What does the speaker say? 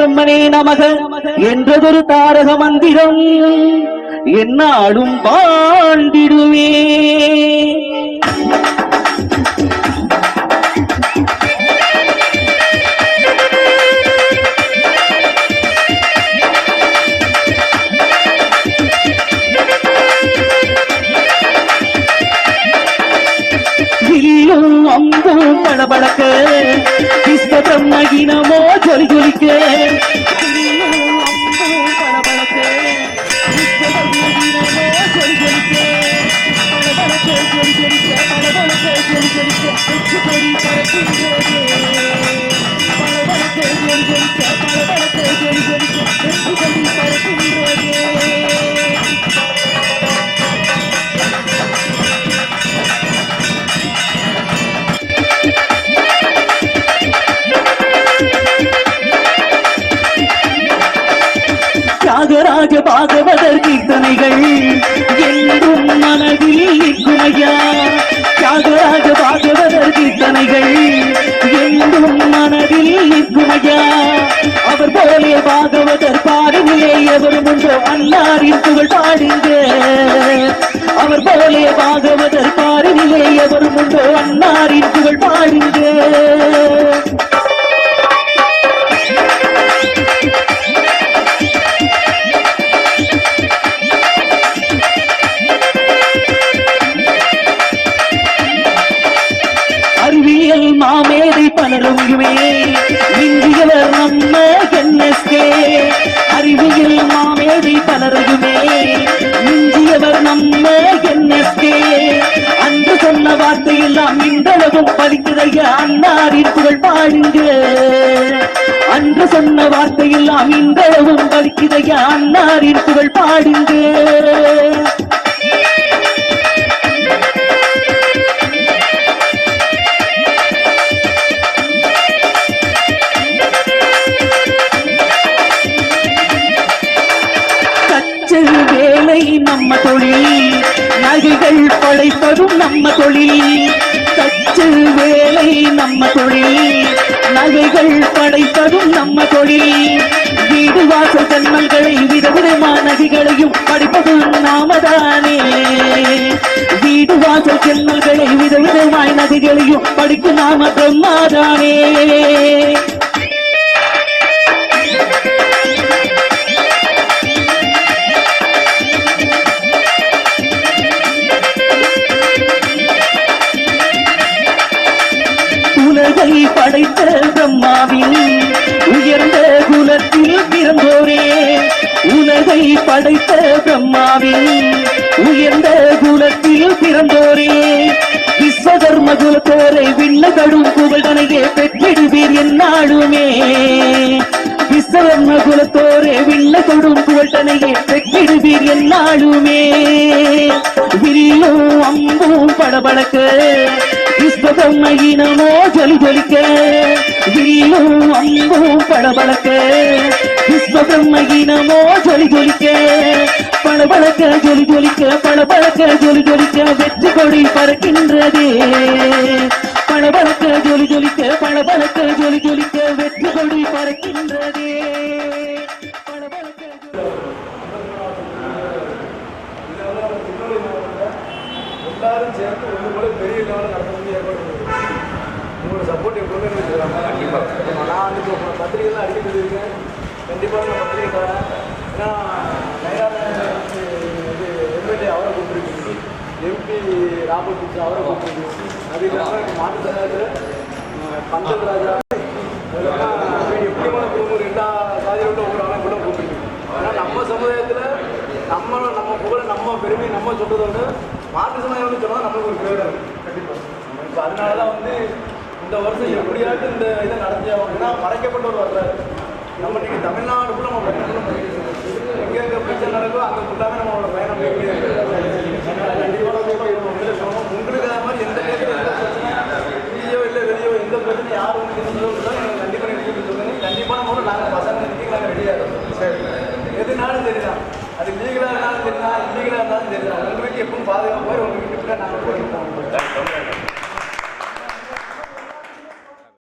பிரம்மனே நமக என்றதொரு தாரக மந்திரம் என்னாலும் பாண்டிடுவே வில்லும் அம்பும் படபடக்க விஸ்வ பிரம்மகினமோ ஜொலி ஜொலிக்க தியாகராஜ பாகவதர் கீர்த்தனைகள் மனதில் அவர் போலே பாகவதர் பாடுங்களே எவரும் ஒன்றோ அன்னாரின் புகழ் பாடுங்க அவர் போலே பாகவதர் பாடுங்களே எவரும் ஒன்றோ அன்னாரின் புகழ் பாடுங்க அறிவியல் மாமேதை பலரும் இந்தியவர் பலருமே இந்தியவர் நம்ம என்எஸ்கே அன்று சொன்ன வார்த்தை எல்லாம் இன்றளவும் பலிக்குதைய அன்னாரின் புகழ் பாடுங்க. அன்று சொன்ன வார்த்தை எல்லாம் இன்றளவும் பலிக்குதைய அன்னாரின் புகழ் பாடுங்க. கலை நம்ம தொழில். நகைகள் படைப்பதும் நம்ம தொழில். தச்சு வேலை நம்ம தொழில். நகைகள் படைப்பதும் நம்ம தொழில். வீடு வாசல் ஜன்னல்களை விதவிதமான நகைகளையும் படிப்பதும் நாமதானே. வீடு வாசல் ஜன்னல்களை விதவிதமாய் நதிகளையும் படிக்கும் நாம பிரம்மாதானே. உலகை படைத்த பிரம்மாவின் உயர்ந்த குலத்தில் பிறந்தோரே. உலகை படைத்த பிரம்மாவின் உயர்ந்த குலத்தில் பிறந்தோரே. விஸ்வதர்ம குலத்தோரை விண்ணகடும் புகழ்தனையே பெற்றிடுவீர் என்னாலுமே. விஸ்வதர்ம குலத்தோரே விண்ணகடும் புகழ்தனையே பெற்றிடுவீர் என்னாலுமே. வில்லும் அம்பும் படபடக்கு விஸ்வகம்மையினமோ ஜொலி ஜொலிக்க வில்லும் அம்பும் படபடக்க விஸ்வகம்மையினமோ ஜொலி ஜொலிக்க பளபளக்க ஜொலி ஜொலிக்க பளபளக்க ஜொலி ஜொலிக்க வெற்றி கொடி பறக்கின்றதே. பளபளக்க ஜொலி ஜொலிக்க பளபளக்க ஜொலி ஜொலிக்க வெற்றி கொடி பறக்கின்றதே. எல்லாரும் சேர்ந்து ஒன்று போல பெரிய லெவலில் நடத்தணும்னு ஏற்பாடு உங்களோட சப்போர்ட் எப்பவுமே கண்டிப்பாக நான் வந்து இப்போ பத்திரிகை தான் அடிக்க சொல்லியிருக்கேன். கண்டிப்பாக நான் பத்திரிகை தரேன் ஏன்னா நயனார் இது எம்எல்ஏ அவரை கூப்பிட்டுருக்கு எம்பி ராகுல் கிருஷ்ணா அவரை கூப்பிட்டுருக்கு அது இல்லாமல் சங்கத்தில் பந்தல் ராஜா முக்கியமான குடும்பம் எல்லா சாதியோட ஒரு அமைப்போட கூப்பிட்டுருக்கு ஆனால் நம்ம சமுதாயத்தில் நம்ம நம்ம புகழ நம்ம பெருமை நம்ம சொல்றதை விட மாற்று சமுதாயம்னு சொன்னால் நம்மளுக்கு ஒரு பேர் கண்டிப்பாக இப்போ அதனால தான் வந்து இந்த வருஷம் எப்படியாவது இந்த இதை நடத்தி ஆகணும்னா மறைக்கப்பட்டவர் வர்றாரு நம்ம இன்றைக்கி தமிழ்நாடு நம்ம பயணம் பண்ணிட்டு எங்கே எங்கே பிரச்சனை நடக்கோ அங்கே ஃபுல்லாகவே நம்மளோட பயணம் போய்கிட்டே கண்டிப்பாக அது லீகலாக இருந்தாலும் சரிதான் இல்லீகலாக இருந்தாலும் சரிதான் உங்களுக்கு எப்பவும் பாதுகாப்பாக உங்கள் நாங்கள் போயிருக்கோம்